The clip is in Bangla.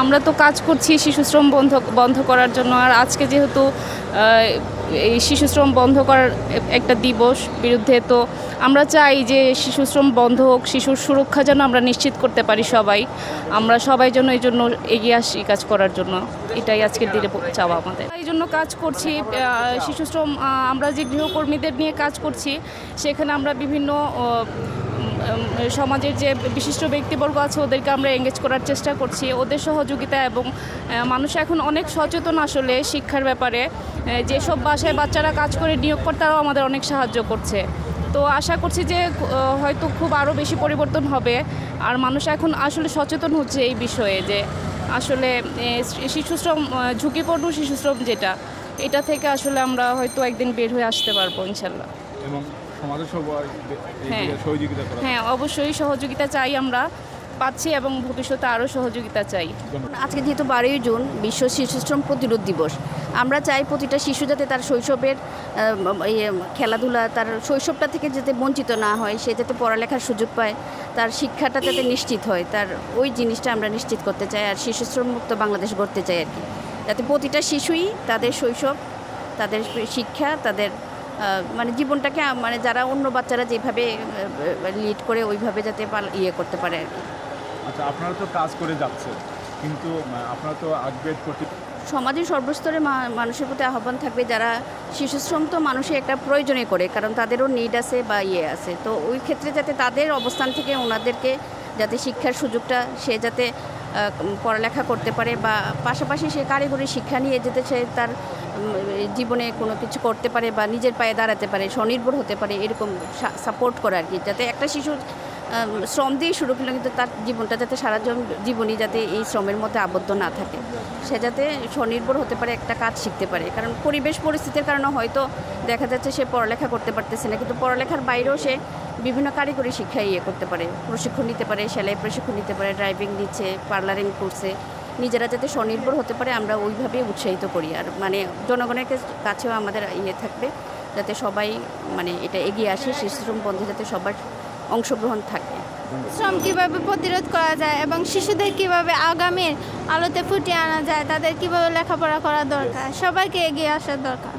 আমরা তো কাজ করছি শিশুশ্রম বন্ধ বন্ধ করার জন্য। আর আজকে যেহেতু এই শিশুশ্রম বন্ধ করার একটা দিবস বিরুদ্ধে, তো আমরা চাই যে শিশুশ্রম বন্ধ হোক, শিশুর সুরক্ষা যেন আমরা নিশ্চিত করতে পারি সবাই। আমরা সবাই জন্য এই জন্য এগিয়ে আসি কাজ করার জন্য। এটাই আজকের দিনে চাওয়া আমাদের। এই জন্য কাজ করছি শিশুশ্রম আমরা যে গৃহকর্মীদের নিয়ে কাজ করছি, সেখানে আমরা বিভিন্ন সমাজের যে বিশিষ্ট ব্যক্তিবর্গ আছে, ওদেরকে আমরা এঙ্গেজ করার চেষ্টা করছি। ওদের সহযোগিতা এবং মানুষ এখন অনেক সচেতন আসলে শিক্ষার ব্যাপারে। যেসব বাসায় বাচ্চারা কাজ করে, নিয়োগকর্তারাও আমাদের অনেক সাহায্য করছে। তো আশা করছি যে হয়তো খুব আরও বেশি পরিবর্তন হবে। আর মানুষ এখন আসলে সচেতন হচ্ছে এই বিষয়ে যে, আসলে শিশুশ্রম ঝুঁকিপূর্ণ শিশুশ্রম যেটা, এটা থেকে আসলে আমরা হয়তো একদিন বের হয়ে আসতে পারব, ইনশাল্লাহ। সমাজের সবাই হ্যাঁ। সহযোগিতা করা। হ্যাঁ অবশ্যই সহযোগিতা চাই আমরা পাচ্ছি এবং ভবিষ্যতে আরও সহযোগিতা চাই। আজকে যেহেতু বারোই জুন বিশ্ব শিশুশ্রম প্রতিরোধ দিবস আমরা চাই প্রতিটা শিশু যাতে তার শৈশবের ইয়ে, খেলাধুলা তার শৈশবটা থেকে যাতে বঞ্চিত না হয় সে যাতে পড়ালেখার সুযোগ পায় তার শিক্ষাটা যাতে নিশ্চিত হয় তার ওই জিনিসটা আমরা নিশ্চিত করতে চাই আর শিশুশ্রম মুক্ত বাংলাদেশ গড়তে চাই আর কি। যাতে প্রতিটা শিশুই তাদের শৈশব তাদের শিক্ষা তাদের মানে জীবনটাকে মানে যারা অন্য বাচ্চারা যেভাবে লিড করে ওইভাবে যাতে ইয়ে করতে পারে আর কি। আচ্ছা আপনারা তো কাজ করে যাচ্ছে কিন্তু আপনারা তো আপগ্রেড করতে সমাজের সর্বস্তরে মানুষের প্রতি আহ্বান থাকবে যারা শিশুশ্রম তো মানুষের একটা প্রয়োজনে করে কারণ তাদেরও নিড আছে বা ইয়ে আছে। তো ওই ক্ষেত্রে যাতে তাদের অবস্থান থেকে ওনাদেরকে যাতে শিক্ষার সুযোগটা সে যাতে পড়ালেখা করতে পারে বা পাশাপাশি সে কারিগরি শিক্ষা নিয়ে যেতে সে তার জীবনে কোনো কিছু করতে পারে বা নিজের পায়ে দাঁড়াতে পারে, স্বনির্ভর হতে পারে, এরকম সাপোর্ট করে আর কি। যাতে একটা শিশু শ্রম দিয়ে শুরু করলে কিন্তু তার জীবনটা যাতে সারা জীবনই যাতে এই শ্রমের মধ্যে আবদ্ধ না থাকে। সে যাতে স্বনির্ভর হতে পারে, একটা কাজ শিখতে পারে। কারণ পরিবেশ পরিস্থিতির কারণে হয়তো দেখা যাচ্ছে সে পড়ালেখা করতে পারতেছে না, কিন্তু পড়ালেখার বাইরেও সে বিভিন্ন কারিগরি শিক্ষা ইয়ে করতে পারে, প্রশিক্ষণ নিতে পারে, সেলাই প্রশিক্ষণ নিতে পারে ড্রাইভিং নিচ্ছে পার্লারিং করছে। নিজেরা যাতে স্বনির্ভর হতে পারে, আমরা ওইভাবেই উৎসাহিত করি। আর মানে জনগণের কাছেও আমাদের ইয়ে থাকবে, যাতে সবাই মানে এটা এগিয়ে আসে শিশুশ্রম বন্ধে যাতে সবার অংশগ্রহণ থাকে। শ্রম কীভাবে প্রতিরোধ করা যায় এবং শিশুদের কীভাবে আগামীর আলোতে ফুটিয়ে আনা যায়, তাদের কীভাবে লেখাপড়া করা দরকার, সবাইকে এগিয়ে আসার দরকার।